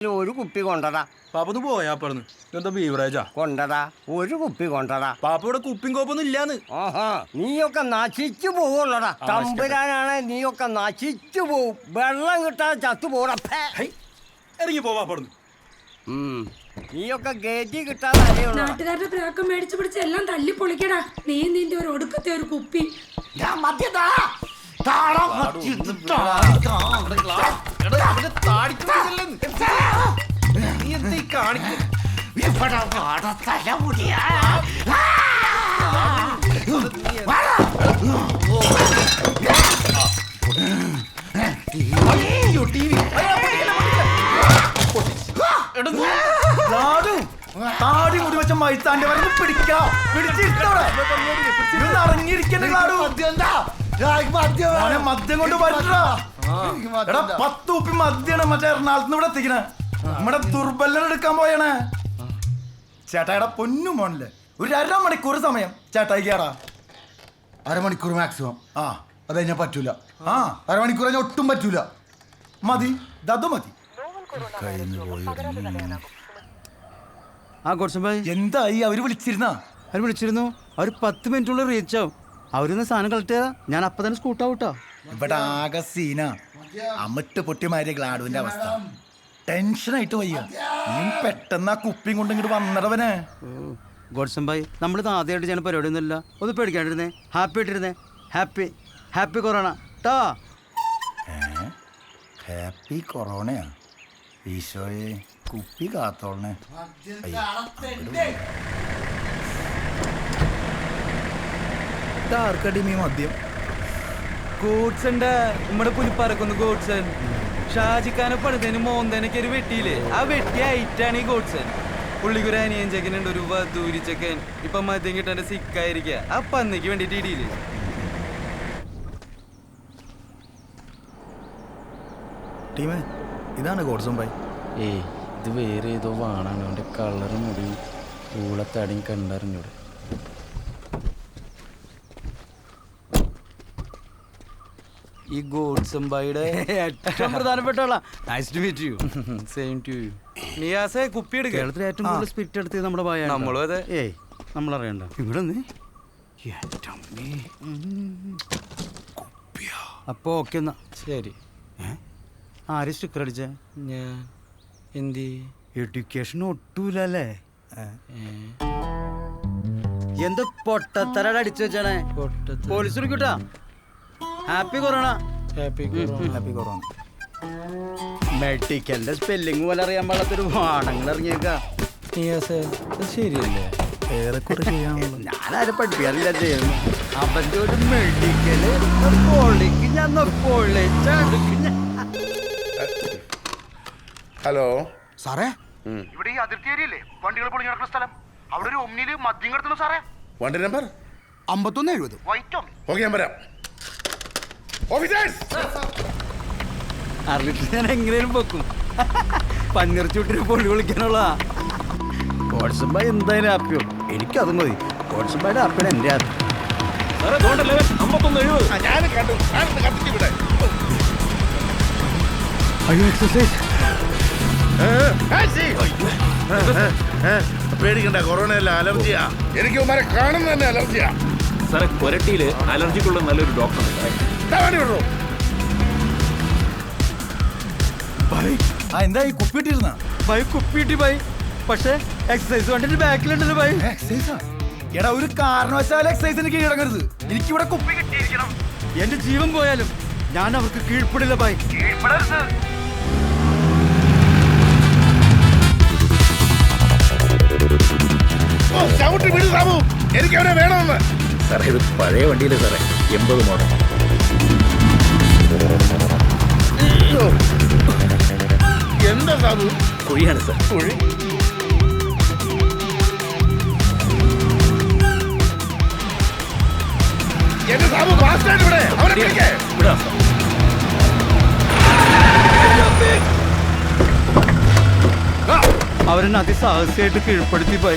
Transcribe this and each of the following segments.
ഒരു കുപ്പി കൊണ്ടടാ പാപ്പത് പോയാ പറഞ്ഞു ഇതെന്താ ബീവറേജാ കൊണ്ടടാ ഒരു കുപ്പി കൊണ്ടടാ പാപ്പ ഇവിടെ കുപ്പിയും കോപ്പൊന്നും ഇല്ലാന്ന്. ആഹാ നീയൊക്കെ നശിച്ചു പോവുള്ളടാ തമ്പുരാനാണ് നീയൊക്കെ നശിച്ചു പോവും. വെള്ളം കിട്ടാതെ ചത്തു പോടപ്പേ ഹൈ, ഇറങ്ങി പോവാ പറഞ്ഞു നീയൊക്കെ ഗേജി കിട്ടാതെ നാട്ടുകാരുടെ പ്രാക്കം മേടിച്ചു പിടിച്ച് എല്ലാം തല്ലി പൊളിക്കടാ. നീ നിന്റെ ഒരു ഒടുക്കത്തെ ഒരു കുപ്പി. താടി മുടി വെച്ച മൈത്താന്റെ വരെ പിടിക്കാം. മോനെ മദ്യം കൊണ്ട് പറ്റാ പത്ത് ഉപ്പി മദ്യാണ് മറ്റേ എറണാകുളത്ത് ഇവിടെ എത്തിക്കണേ. നമ്മുടെ ദുർബലൻ എടുക്കാൻ പോയണേ. ചേട്ടായുടെ പൊന്നു മോണിൽ ഒരു അരമണിക്കൂർ സമയം. ചേട്ടായി കേറാ. അരമണിക്കൂർ മാക്സിമം ആ. അത് കഴിഞ്ഞാൽ പറ്റൂല. ആ. അരമണിക്കൂർ കഴിഞ്ഞാൽ ഒട്ടും പറ്റൂല. മതി. ദതു മതി. ആ ഭായ് എന്തായി? അവർ വിളിച്ചിരുന്ന? അവർ വിളിച്ചിരുന്നു. അവർ പത്ത് മിനിറ്റുള്ളിൽ റീച്ച് ആവും. അവരൊന്ന് സാധനം കളക്ട് ചെയ്താൽ ഞാൻ അപ്പൊ തന്നെ സ്കൂട്ടാവൂട്ടോ ഇവിടെ ആകെ സീന അമിട്ട് പൊട്ടിമാരിയ ഗ്ലാഡുവിന്റെ അവസ്ഥ. ടെൻഷനായിട്ട് വയ്യ. നീ പെട്ടെന്ന് ആ കുപ്പിയും കൊണ്ട് ഇങ്ങോട്ട് വന്നടവനെ. ഗോഡ്സൺ ഭായ് നമ്മളിത് ആദ്യമായിട്ട് ചെയ്യുന്ന പരിപാടിയൊന്നുമില്ല. ഒന്ന് പേടിക്കാണ്ടിരുന്നേ. ഹാപ്പി ആയിട്ടിരുന്നേ. ഹാപ്പി ഹാപ്പി കൊറോണ ടാ ഹാപ്പി കൊറോണയാ ഈശോയെ കുപ്പി കാത്തോളണേ. ആർക്കടി മീ മദ്യം? ഗോഡ്സൺ നമ്മുടെ പുലിപ്പാറക്കൊന്ന് ഗോഡ്സൺ. ഷാജിക്കാനെ പണിതേന് മോന്തനക്കൊരു ഒരു വെട്ടിയില്ലേ? ആ വെട്ടി ഐറ്റാണ് ഈ ഗോഡ്സൻ പുള്ളിക്കൊരു അനിയൻ ചെക്കനുണ്ട് ഒരു വധൂരി ചെക്കൻ. ഇപ്പൊ മദ്യം കിട്ടാൻ സിക്കായിരിക്കുക ആ പന്നിക്ക് വേണ്ടിട്ട് ഇടിയില്ലേ? ടീമേ ഇതാണ് ഗോഡ്സം ബൈ ഏയ് ഇത് വേറെ ഏതോ വാണാണ്. അവന്റെ കളറ് മുടി ഊളത്തടിയും കണ്ടറിഞ്ഞൂടെ. ഈ ഗോഡ്സംബായിയുടെ ഏറ്റവും പ്രധാനപ്പെട്ട nice to meet you same to you നിയാസെ കുപ്പി എടുക്കുക കേരളത്തിൽ ഏറ്റവും കൂടുതൽ സ്പിറ്റ് എടുത്ത് നമ്മുടെ ഭയ നമ്മളും അതെ. ഏയ് നമ്മൾ അറിയണ്ട ഇവിടെ നിന്ന്? അപ്പോ ഓക്കെ എന്നാ. ശരി. ആര് സ്റ്റിക്കർ അടിച്ച? ഞാൻ. എന്തി? എഡ്യൂക്കേഷൻ ഒട്ടൂലല്ലേ? എന്ത് പൊട്ടത്തരട അടിച്ചു വെച്ചാണേ police വിളിക്കൂട്ടാ happy corona happy happy corona മെഡിക്കലിന്റെ spelling പോലെ അറിയാൻ പാടാത്തൊരു വാണങ്ങൾ ഇറങ്ങിയേക്കാ. ശരിയല്ലേ? ഏറെക്കുറെ ചെയ്യാനുള്ള ഞാനാരും പഠിപ്പിക്കാറില്ല ചെയ്യുന്നു അവന്റെ ഒരു മെഡിക്കൽ പൊളിക്ക് ഞാൻ. ഹലോ സാറേ? ഇവിടെ ഈ അതിർത്തി ഏരിയല്ലേ വണ്ടികൾ പൊളിഞ്ഞു നടക്കുന്ന സ്ഥലം. അവിടെ ഒരു ഒമ്നിയിൽ മദ്യം കിടത്തുന്നു സാറേ. വണ്ടി നമ്പർ അമ്പത്തൊന്ന് എഴുപത്. വൈറ്റ് ഓക്കെ ഞാൻ വരാം. ഓഫീസേഴ്സ് അറിഞ്ഞിട്ട് ഞാൻ എങ്ങനെയും വെക്കും പഞ്ഞിറച്ചൂട്ടിന് പൊള്ളി വിളിക്കാനുള്ള വാട്സപ്പ എന്തായാലും ആപ്പിയോ എനിക്കത് മതി. വാട്സപ്പായിട്ട് ഹാപ്പിയാണ് എന്റെ ഞാൻ കണ്ടു. ഞാനൊന്ന് കത്തിച്ചു വിടെ അയ്യോ. എക്സസൈസ് പേടിക്കണ്ട കൊറോണ അല്ല അലർജിയാ. എനിക്ക് കാണുന്ന തന്നെ അലർജിയാ. സാറേ കൊരട്ടിയിൽ അലർജിക്കുള്ള നല്ലൊരു ഡോക്ടർ ആ എന്താ ഈ ബൈ കുപ്പിട്ടി ബൈ. പക്ഷേ എക്സസൈസ് കണ്ടിട്ട് ബാക്കിലുണ്ടല്ലോ ബൈ. എടാ ഒരു കാരണവശാലും കീഴടങ്ങരുത്. എനിക്കിവിടെ കുപ്പി കിട്ടിയിരിക്കണം. എന്റെ ജീവൻ പോയാലും ഞാൻ അവർക്ക് കീഴ്പ്പെടില്ല ബൈ. വിടു എനിക്ക് അവനെ വേണമെന്ന്. സാറേ ഇത് പഴയ വണ്ടിയിലെ സാറേ? എൺപത് മോഡൽ എന്താ സാബു കുഴിയാണ് സാർ. കുഴി? എന്റെ സാബു ഫാസ്റ്റായിട്ട് ഇവിടെ. അവനെ പിടിക്കേ. വിടാം. സാർ അവരെന്നെ അതിസാഹസികമായിട്ട് കീഴ്പ്പെടുത്തി ബൈ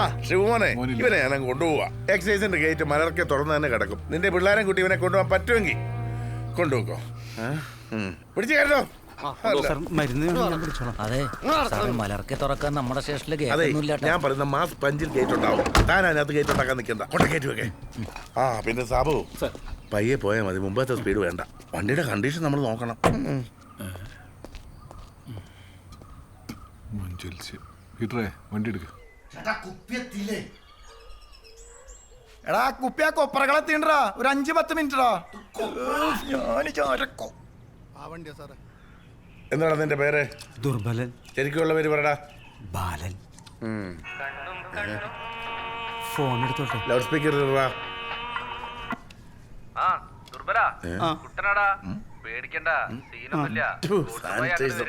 ആ ശിവമോനെ ഇവനെ ഞാൻ അങ്ങ് കൊണ്ടുപോവാ. എക്സൈസിന്റെ ഗേറ്റ് മലർക്കെ തുറന്ന് തന്നെ കിടക്കും. നിന്റെ പിള്ളേരെ കുട്ടി ഇവനെ കൊണ്ടുപോകാൻ പറ്റുമെങ്കിൽ കൊണ്ടുപോക്കോ. പിടിച്ചു കയറോ അതെ. സാറേ മലർക്കെ തുറക്കാൻ നമ്മുടെ സ്റ്റേഷനിൽ അതെ കേൾക്കുന്നില്ല ഞാൻ പറയുന്ന മാസ് പഞ്ചിൽ ഗേറ്റ് ഉണ്ടാവും. താൻ അതിനകത്ത് ഗേറ്റ് ഉണ്ടാക്കാൻ നിൽക്കണ്ട. കൊണ്ട ഗേറ്റ് വെക്കേ ആ പിന്നെ സാബു പയ്യെ പോയാൽ മതി. മുമ്പത്തെ സ്പീഡ് വേണ്ട. വണ്ടിയുടെ കണ്ടീഷൻ നമ്മൾ നോക്കണം. പീറ്ററേ വണ്ടി എടുക്ക. എടാ കുപ്പിയാ കൊപ്പറകളെ തീണ്ടടാ ഒരു അഞ്ച് പത്ത് മിനിറ്റടാ. ഞാൻ ആ വണ്ടിയാ സാറേ. എന്താണ് നിന്റെ പേര്? ദുർബലൻ. ശരിക്കുള്ള പേര് പറടാ. ബാലൻ. ഫോൺ എടുത്തോട്ടെ ലൗഡ് സ്പീക്കർ ഇടടാ പേടിക്കണ്ട. സീനൊന്നുമില്ല. sanitizer.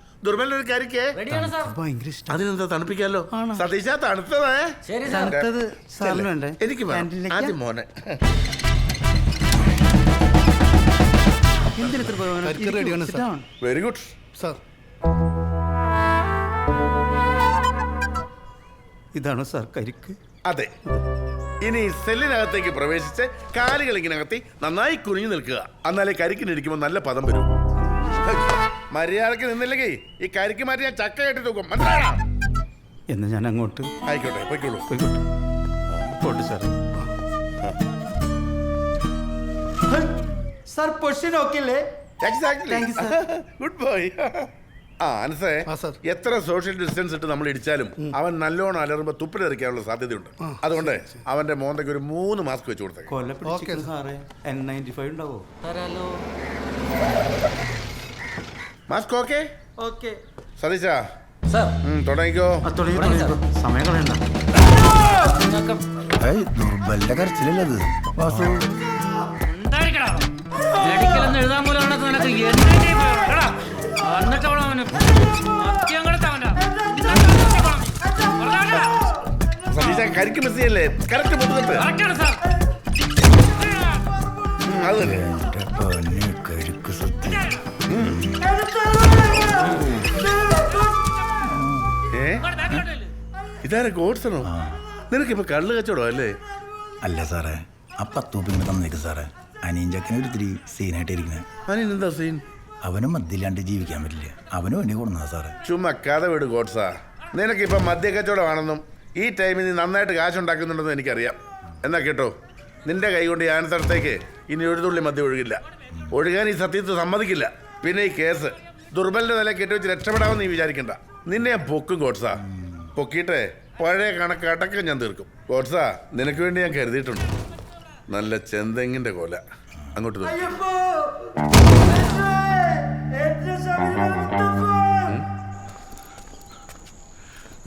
ദുർബലിന് ഒരു കരിക്കേ ഭയങ്കര ഇഷ്ടം. അതിനെന്താ തണുപ്പിക്കാലോ? സതീശ തണുത്തതേ തണുത്തത് സാറിന് വേണ്ടേ? എനിക്ക് വേണം. ക്യാന്റീനിലേക്ക്? ആദ്യം മോനെ. എന്തിന് ഇത്ര ബഹുമാനം? കരിക്ക് ഇരിക്കൂ, റെഡിയാണ് sit sir. down. Very good sir. ഇതാണോ സാർ കരിക്ക്? അതെ. ഇനി സെല്ലിനകത്തേക്ക് പ്രവേശിച്ച് കാലുകൾ ഇങ്ങനെ അകത്തി നന്നായി കുനിഞ്ഞു നിൽക്കുക. എന്നാലേ കരിക്കിനിരിക്കുമ്പോൾ നല്ല പദം വരും. മര്യാദയ്ക്ക് നിന്നില്ലെങ്കിൽ ഈ കരിക്ക് മാറ്റി ഞാൻ ചക്ക കെട്ടി തൂക്കും. മനസ്സിലാണോ എന്ന് ഞാൻ അങ്ങോട്ട് ആയിക്കോട്ടെ പോയിക്കോളൂ. പോയിക്കോട്ടെ. പോട്ടെ സാർ സാർ പൊസിഷൻ ഓക്കെ അല്ലേ എക്സാക്ട്ലി. ഗുഡ് ബോയ് ആ അനസേ. എത്ര സോഷ്യൽ ഡിസ്റ്റൻസ് ഇട്ട് നമ്മൾ ഇടിച്ചാലും അവൻ നല്ലോണം അലറുമ്പോ തുപ്പിലെറിക്കാനുള്ള സാധ്യതയുണ്ട്. അതുകൊണ്ട് അവന്റെ മോന്തയ്ക്ക് ഒരു മൂന്ന് മാസ്ക് വെച്ച് കൊടുത്തേക്ക്. മാസ്ക് ഓക്കെ ഓക്കെ സതീശ സാർ തുടങ്ങിക്കോ. തുടങ്ങി തുടങ്ങി സമയം കളയണ്ട. ദുർബലിന്റെ കരച്ചിലല്ലത്. വാസു. എഴുതാൻ പോലും നിനക്ക് എന്നിട്ട് അവന് സതീശ കരിക്ക് മിസ് ചെയ്യല്ലേ? കറക്റ്റ് മുതുകത്ത് അതല്ലേ കരുക്ക് സത്യം. ഏ? ഇതാരെ ഗോഡ്സണോ? നിനക്കിപ്പോ കള്ള് കച്ചവടം അല്ലേ? അല്ല സാറേ ആ പത്ത് തന്നേക്ക് സാറേ. അനിയൻ ചക്കനെ ഒരിത്തിരി സീനായിട്ട് അനിയൻ എന്താ സീൻ? അവനും മദ്യമില്ലാണ്ട് ജീവിക്കാൻ പറ്റില്ല. അവനും എന്നെ കൊടുന്നതാ സാറേ. ചുമ്മാ കഥ വിട് ഗോഡ്സാ. നിനക്കിപ്പോ മദ്യ കച്ചവടമാണെന്നും ഈ ടൈമിൽ നീ നന്നായിട്ട് കാശുണ്ടാക്കുന്നുണ്ടെന്നും എനിക്കറിയാം. എന്നാ കേട്ടോ നിന്റെ കൈ കൊണ്ട് യാനത്തടത്തേക്ക് ഇനി ഒരു തുള്ളി മദ്യം ഒഴുകില്ല. ഒഴുകാൻ ഈ സത്യത്തെ സമ്മതിക്കില്ല. പിന്നെ ഈ കേസ്. ദുർബലിന്റെ നില കെട്ടിവെച്ച് രക്ഷപ്പെടാമെന്ന് നീ വിചാരിക്കണ്ട. നിന്നെ ഞാൻ പൊക്കും ഗോഡ്സാ. പൊക്കിട്ടേ പഴയ കണക്ക് അടക്കം ഞാൻ തീർക്കും. ഗോഡ്സാ നിനക്ക് വേണ്ടി ഞാൻ കരുതിയിട്ടുണ്ട്. നല്ല ചെന്തെങ്ങിന്റെ കൊല. അങ്ങോട്ട്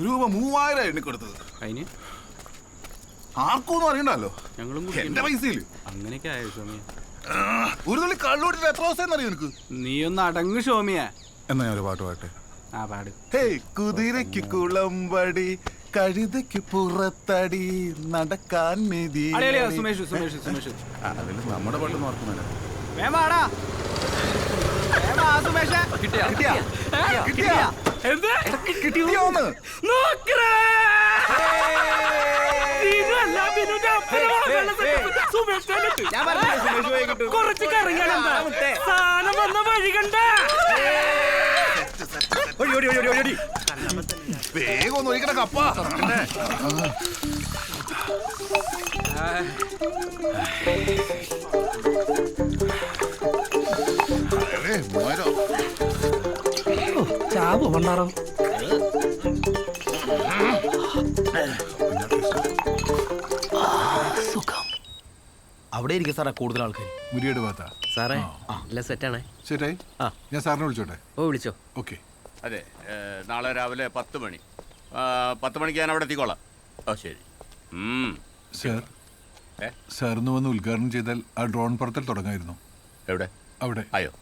രൂപ മൂവായിരം എണ്ണി കൊടുത്തത്. അതിന്? ആർക്കൊന്നും അറിയണ്ടല്ലോ ഞങ്ങളും എന്റെ പൈസയിൽ. അങ്ങനെയൊക്കെ ആയോ സോമിയ ആ, ഒരു തുള്ളി കള്ളോട്ടിട്ട് എത്ര ദിവസം അറിയോ നിനക്ക്? നീ ഒന്ന് അടങ്ങ് സോമിയ എന്നാ ഞാൻ ഒരു പാട്ട് പാട്ടെ? ആ പാട്. ഹേ കുതിരയ്ക്ക് കുളമ്പടി കഴുതയ്ക്ക് പുറത്തടി നടക്കാൻ മെതി സുമേഷ് സുമേഷ് സുമേഷ്. അതിൽ നമ്മുടെ പാട്ട് നോക്കുന്നില്ല കിട്ടിയാ? കിട്ടിയാ? കിട്ടിയോന്ന്. കുറച്ച് സാധനം വന്ന വഴി കണ്ട. വേഗം ഒന്ന് ഒഴിക്കണ കപ്പ. ചാവോ പണ്ടാറോ അവിടെ ഇരിക്കും സാറേ കൂടുതൽ ആൾക്കാർ മുരിയുടെ ഭാഗത്താ? സാറേ എല്ലാം സെറ്റാണേ. ശരിയായി? ആ. ഞാൻ സാറിനെ വിളിച്ചോട്ടെ? ഓ വിളിച്ചോ. ഓക്കെ. അതെ നാളെ രാവിലെ പത്ത് മണി. പത്ത് മണിക്ക് ഞാൻ അവിടെ എത്തിക്കോളാം. ഓ ശരി. സാർ ഏ? സാറിന് വന്ന് ഉദ്ഘാടനം ചെയ്താൽ ആ ഡ്രോൺ പറത്തൽ തുടങ്ങായിരുന്നു. എവിടെ? അവിടെ. അയ്യോ.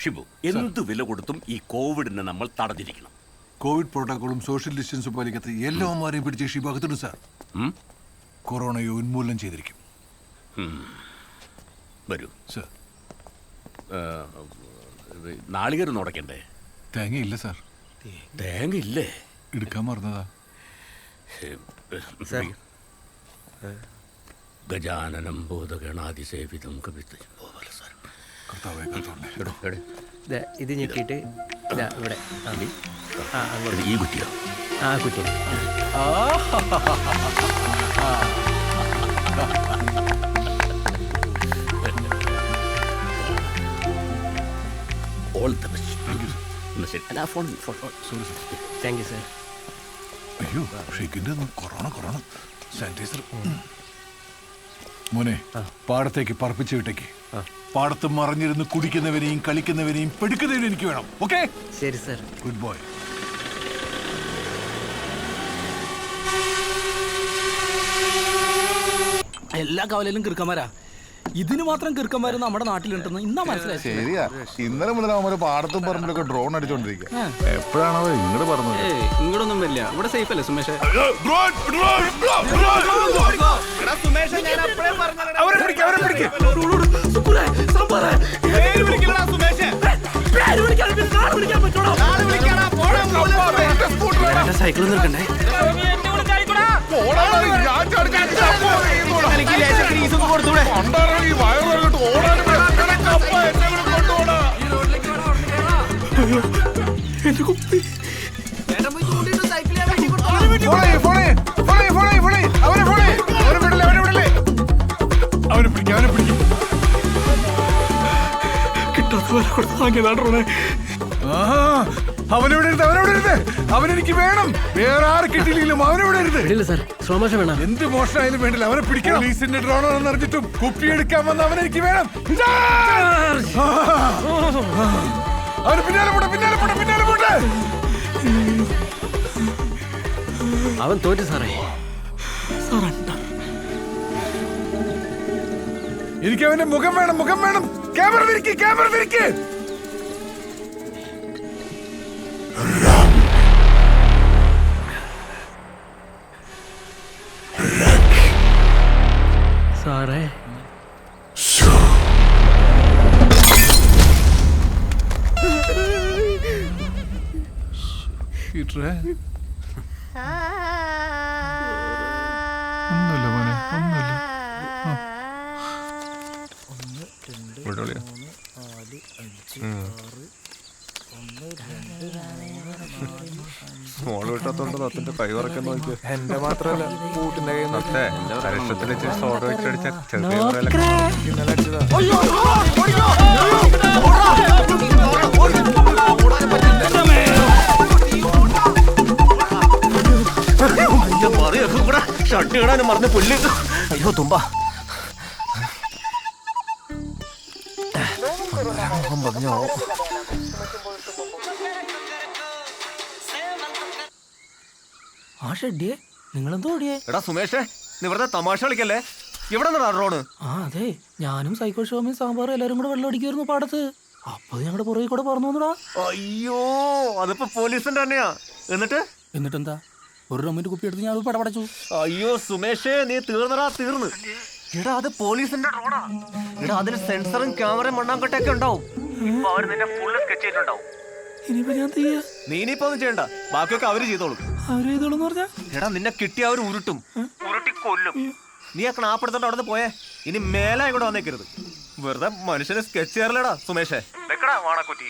ഷിബു എന്ത് വില കൊടുത്തും ഈ കോവിഡിനെ നമ്മൾ തടഞ്ഞിരിക്കണം. കോവിഡ് പ്രോട്ടോക്കോളും സോഷ്യൽ ഡിസ്റ്റൻസും പാലിക്കാത്ത എല്ലാവന്മാരെയും പിടിച്ച് ഷിഭാഗത്തുണ്ട് സാർ? കൊറോണയെ ഉന്മൂലനം ചെയ്തിരിക്കും. വരൂ സർ. നാളികേരം തേങ്ങ തേങ്ങയില്ല സാർ. തേങ്ങ ഇല്ലേ എടുക്കാൻ മറന്നതാ. ഗജാനനം ബോധഗണാതിസേവിതം കവിത കർത്താവേ കർത്താവേ ദേ, ഇത് ഞെക്കിയിട്ട് ഇവിടെ. ആ. ആ ഈ കുട്ടിയോ ആ കുറ്റി ഓൾ ശരി. അല്ല phone phone. Sorry sir thank you sir അയ്യോ ഷെയ്ക്കിന്റെ കൊറോണ കൊറോണ. സാനിറ്റൈസർ മോനെ പാടത്തേക്ക് പറപ്പിച്ച് വിട്ടേക്ക്. പാടത്ത് മറിഞ്ഞിരുന്ന് കുടിക്കുന്നവനെയും കളിക്കുന്നവനെയും പെടുക്കുന്നവനും എനിക്ക് വേണം ഓക്കെ? ശരി സാർ ഗുഡ് ബോയ് എല്ലാ കവലയിലും കിറുക്കന്മാരാ. ഇതിന് മാത്രം കിറുക്കന്മാര് നമ്മുടെ നാട്ടിലുണ്ടെന്ന് ഇന്നാ മനസ്സിലായി ശരിയാ. ഇന്നലെ മുതൽ അവന്മാര് പാടത്തും പറമ്പിലൊക്കെ ഡ്രോൺ അടിച്ചോണ്ടിരിക്കുക എപ്പോഴാണോ ഇങ്ങോട്ട് പറഞ്ഞത് ഇങ്ങോട്ടൊന്നും വരില്ല. ഇവിടെ സേഫ് അല്ലേ സുമേഷ്? സൈക്കിൾ നിൽക്കണ്ടേ അവനെ പിടിക്കും അവനെ പിടിക്കും. അവനെവിടെ ഇരുന്ന് അവനെവിടെ അവനെനിക്ക് വേണം. വേറെ ആര് കിട്ടിയില്ലെങ്കിലും അവനെവിടെ ഇല്ല സാർ വേണം. എന്ത് മോഷണമായാലും വേണ്ടില്ല അവനെ പിടിക്കണം. പോലീസിന്റെ അറിഞ്ഞിട്ടും വന്ന അവനെനിക്ക് വേണം. ചാർജ്! ആ! അവന് പിന്നാലെ പോട്ടെ പിന്നാലെ പോട്ടെ പിന്നാലെ പോട്ടെ. അവൻ തോറ്റു സാറേ. എനിക്ക് അവന്റെ മുഖം വേണം മുഖം വേണം. ക്യാമറ തിരിക്ക് ക്യാമറ തിരിക്ക് മോൾ വിട്ടത്തോണ്ട് നത്തിന്റെ കൈ വറക്കാൻ നോക്കിയോ എന്റെ മാത്രല്ല കൂട്ടിന്റെ കൈ സോഡ ഇന്നലെ അടിച്ചതാ ഇടാനും മറന്ന് പുല്ല് അയ്യോ തുമ്പ പറഞ്ഞോ ആ ഷെഡിയെ നിങ്ങളെന്തോ ഓടിയേ? എടാ സുമേഷേ നീ വെറുതെ തമാശ കളിക്കല്ലേ? ഇവിടെ നിന്നാ ഡ്രോണ് ആ അതെ ഞാനും സൈക്കോ ഷോമിയും സാമ്പാറും എല്ലാരും കൂടെ വെള്ളം അടിക്കായിരുന്നു പാടത്ത്. അപ്പൊ ഞങ്ങളുടെ പുറകെ കൂടെ പറഞ്ഞു വന്നടാ. അയ്യോ അതിപ്പോ പോലീസിന്റെ തന്നെയാ. എന്നിട്ട്? എന്നിട്ടെന്താ? ഒരു റമ്മിന്റെ കുപ്പി എടുത്ത് ഞാൻ അത് പടപടച്ചു. അയ്യോ സുമേഷേ നീ തീർന്നടാ തീർന്ന്. എടാ അത് പോലീസിന്റെ ഡ്രോണാ. എടാ അതിന് സെൻസറും ക്യാമറയും മണ്ണാങ്കട്ടൊക്കെ ഉണ്ടാവും. ഇപ്പൊ അവർ നിന്നെ ഫുള്ള് സ്കെച്ച് ചെയ്തിട്ടുണ്ടാവും. ഇനിയിപ്പോ ഞാൻ തീയ നീ ഇനിയിപ്പോ ഒന്നും ചെയ്യണ്ട. ബാക്കിയൊക്കെ അവർ ചെയ്തോളും. അവർ ചെയ്തോളൂന്ന് പറഞ്ഞാ? എടാ നിന്നെ കിട്ടിയ അവർ ഉരുട്ടും. ഉരുട്ടി കൊല്ലും. നീ ആ ക്ലാപ്പെടുത്തോണ്ട് അവിടെ പോയേ. ഇനി മേലെ ഇവിടെ വന്നേക്കരുത്. വെറുതെ മനുഷ്യനെ സ്കെച്ച് ചെയ്യാറില്ലടാ സുമേഷേ. വെക്കടാ വാണക്കുറ്റി